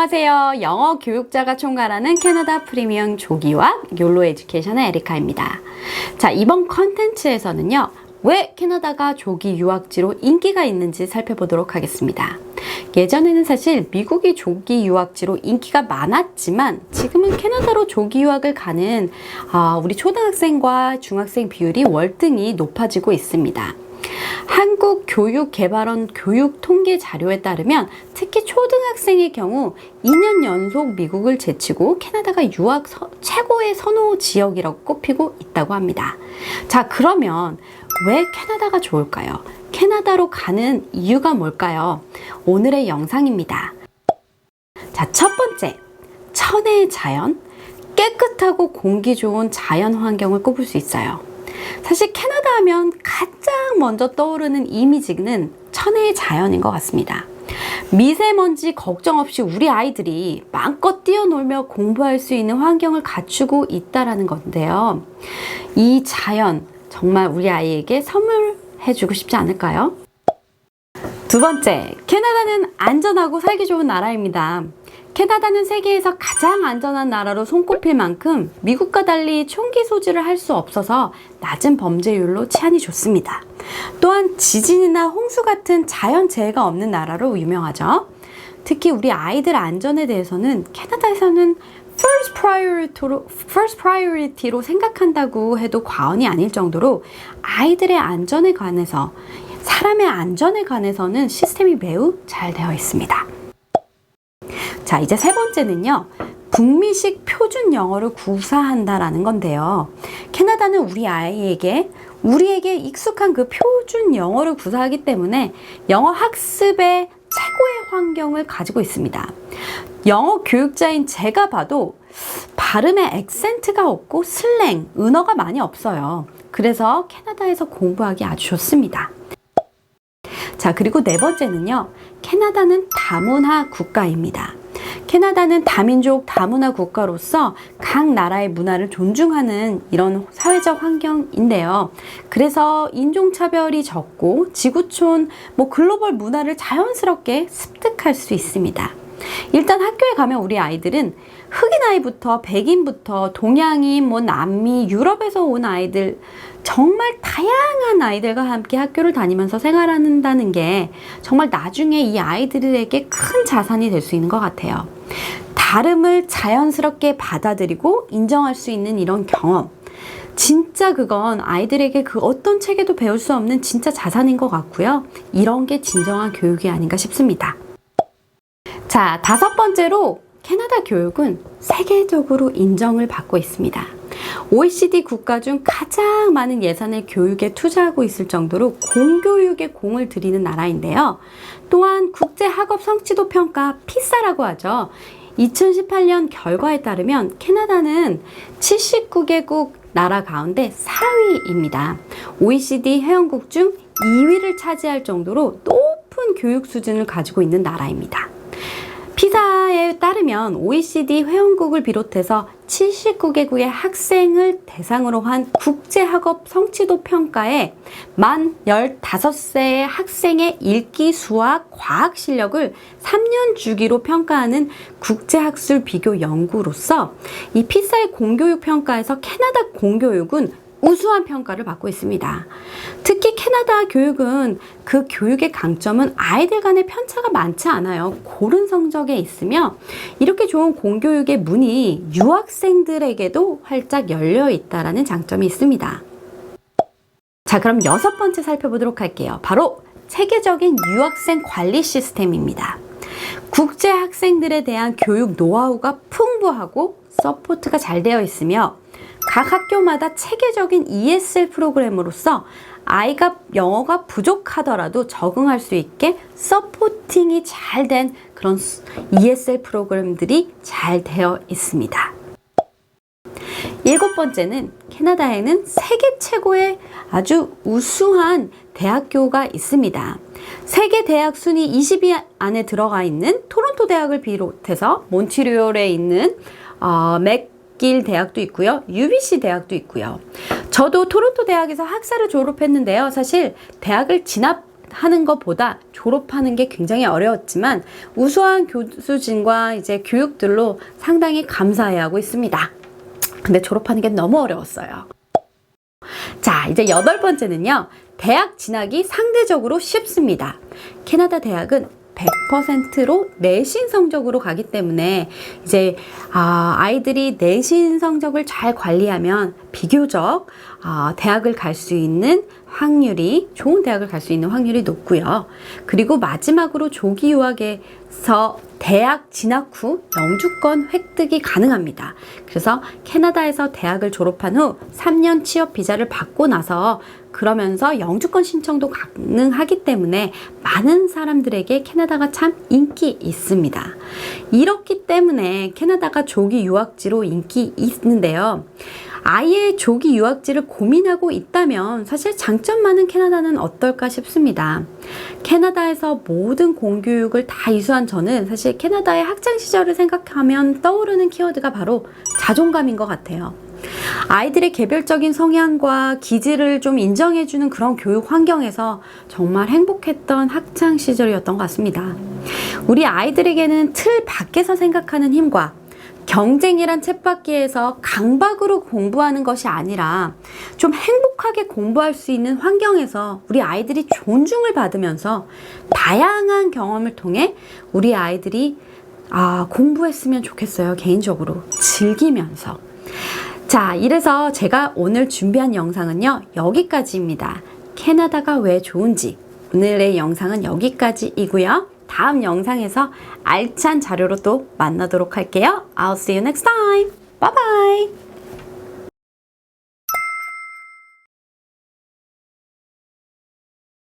안녕하세요. 영어 교육자가 총괄하는 캐나다 프리미엄 조기와 욜로 에듀케이션의 에리카입니다. 자, 이번 컨텐츠에서는요. 왜 캐나다가 조기 유학지로 인기가 있는지 살펴보도록 하겠습니다. 예전에는 사실 미국이 조기 유학지로 인기가 많았지만 지금은 캐나다로 조기 유학을 가는 아, 우리 초등학생과 중학생 비율이 월등히 높아지고 있습니다. 한국교육개발원 교육 통계 자료에 따르면 특히 초등학생의 경우 2년 연속 미국을 제치고 캐나다가 유학 서- 최고의 선호 지역이라고 꼽히고 있다고 합니다. 자, 그러면 왜 캐나다가 좋을까요? 캐나다로 가는 이유가 뭘까요? 오늘의 영상입니다. 자, 첫 번째. 천혜의 자연. 깨끗하고 공기 좋은 자연 환경을 꼽을 수 있어요. 사실 캐나다 하면 가장 먼저 떠오르는 이미지는 천혜의 자연인 것 같습니다. 미세먼지 걱정 없이 우리 아이들이 마음껏 뛰어놀며 공부할 수 있는 환경을 갖추고 있다라는 건데요. 이 자연 정말 우리 아이에게 선물해주고 싶지 않을까요? 두 번째, 캐나다는 안전하고 살기 좋은 나라입니다. 캐나다는 세계에서 가장 안전한 나라로 손꼽힐 만큼 미국과 달리 총기 소지를 할 수 없어서 낮은 범죄율로 치안이 좋습니다. 또한 지진이나 홍수 같은 자연 재해가 없는 나라로 유명하죠. 특히 우리 아이들 안전에 대해서는 캐나다에서는 first priority로, first priority로 생각한다고 해도 과언이 아닐 정도로 아이들의 안전에 관해서 사람의 안전에 관해서는 시스템이 매우 잘 되어 있습니다. 자, 이제 세 번째는요. 북미식 표준 영어를 구사한다라는 건데요. 캐나다는 우리 아이에게 우리에게 익숙한 그 표준 영어를 구사하기 때문에 영어 학습의 최고의 환경을 가지고 있습니다. 영어 교육자인 제가 봐도 발음에 액센트가 없고 슬랭, 은어가 많이 없어요. 그래서 캐나다에서 공부하기 아주 좋습니다. 자, 그리고 네 번째는요. 캐나다는 다문화 국가입니다. 캐나다는 다민족 다문화 국가로서 각 나라의 문화를 존중하는 이런 사회적 환경인데요. 그래서 인종차별이 적고 지구촌, 뭐 글로벌 문화를 자연스럽게 습득할 수 있습니다. 일단 학교에 가면 우리 아이들은 흑인 아이부터 백인부터 동양인, 뭐 남미, 유럽에서 온 아이들 정말 다양한 아이들과 함께 학교를 다니면서 생활한다는 게 정말 나중에 이 아이들에게 큰 자산이 될 수 있는 것 같아요. 다름을 자연스럽게 받아들이고 인정할 수 있는 이런 경험. 진짜 그건 아이들에게 그 어떤 책에도 배울 수 없는 진짜 자산인 것 같고요. 이런 게 진정한 교육이 아닌가 싶습니다. 자, 다섯 번째로 캐나다 교육은 세계적으로 인정을 받고 있습니다. OECD 국가 중 가장 많은 예산을 교육에 투자하고 있을 정도로 공교육에 공을 들이는 나라인데요. 또한 국제학업 성취도 평가 피사라고 하죠. 2018년 결과에 따르면 캐나다는 79개국 나라 가운데 4위입니다. OECD 회원국 중 2위를 차지할 정도로 높은 교육 수준을 가지고 있는 나라입니다. 따르면 OECD 회원국을 비롯해서 79개국의 학생을 대상으로 한 국제학업 성취도 평가에 만 15세의 학생의 읽기, 수학, 과학 실력을 3년 주기로 평가하는 국제학술 비교 연구로서 이 피사의 공교육 평가에서 캐나다 공교육은 우수한 평가를 받고 있습니다. 특히 캐나다 교육은 그 교육의 강점은 아이들 간의 편차가 많지 않아요. 고른 성적에 있으며 이렇게 좋은 공교육의 문이 유학생들에게도 활짝 열려 있다라는 장점이 있습니다. 자, 그럼 여섯 번째 살펴보도록 할게요. 바로 체계적인 유학생 관리 시스템입니다. 국제 학생들에 대한 교육 노하우가 풍부하고 서포트가 잘 되어 있으며 각 학교마다 체계적인 ESL 프로그램으로서 아이가 영어가 부족하더라도 적응할 수 있게 서포팅이 잘 된 그런 ESL 프로그램들이 잘 되어 있습니다. 일곱 번째는 캐나다에는 세계 최고의 아주 우수한 대학교가 있습니다. 세계 대학 순위 20위 안에 들어가 있는 토론토 대학을 비롯해서 몬트리올에 있는 어, 맥길 대학도 있고요. UBC 대학도 있고요. 저도 토론토 대학에서 학사를 졸업했는데요. 사실 대학을 진학 하는 것보다 졸업하는 게 굉장히 어려웠지만 우수한 교수진과 이제 교육들로 상당히 감사해 하고 있습니다. 근데 졸업하는 게 너무 어려웠어요. 자, 이제 여덟 번째는요. 대학 진학이 상대적으로 쉽습니다. 캐나다 대학은 100%로 내신 성적으로 가기 때문에 이제 아, 아이들이 내신 성적을 잘 관리하면 비교적 아, 대학을 갈 수 있는 확률이 좋은 대학을 갈 수 있는 확률이 높고요. 그리고 마지막으로 조기 유학에서 대학 진학 후 영주권 획득이 가능합니다. 그래서 캐나다에서 대학을 졸업한 후 3년 취업 비자를 받고 나서 그러면서 영주권 신청도 가능하기 때문에 많은 사람들에게 캐나다가 참 인기 있습니다. 이렇기 때문에 캐나다가 조기 유학지로 인기 있는데요. 아예 조기 유학지를 고민하고 있다면 사실 장점 많은 캐나다는 어떨까 싶습니다. 캐나다에서 모든 공교육을 다 이수한 저는 사실 캐나다의 학창 시절을 생각하면 떠오르는 키워드가 바로 자존감인 것 같아요. 아이들의 개별적인 성향과 기질을 좀 인정해주는 그런 교육 환경에서 정말 행복했던 학창 시절이었던 것 같습니다. 우리 아이들에게는 틀 밖에서 생각하는 힘과 경쟁이란 쳇바퀴에서 강박으로 공부하는 것이 아니라 좀 행복하게 공부할 수 있는 환경에서 우리 아이들이 존중을 받으면서 다양한 경험을 통해 우리 아이들이 아, 공부했으면 좋겠어요. 개인적으로. 즐기면서. 자, 이래서 제가 오늘 준비한 영상은요, 여기까지입니다. 캐나다가 왜 좋은지. 오늘의 영상은 여기까지이고요. 다음 영상에서 알찬 자료로 또 만나도록 할게요. I'll see you next time. Bye bye.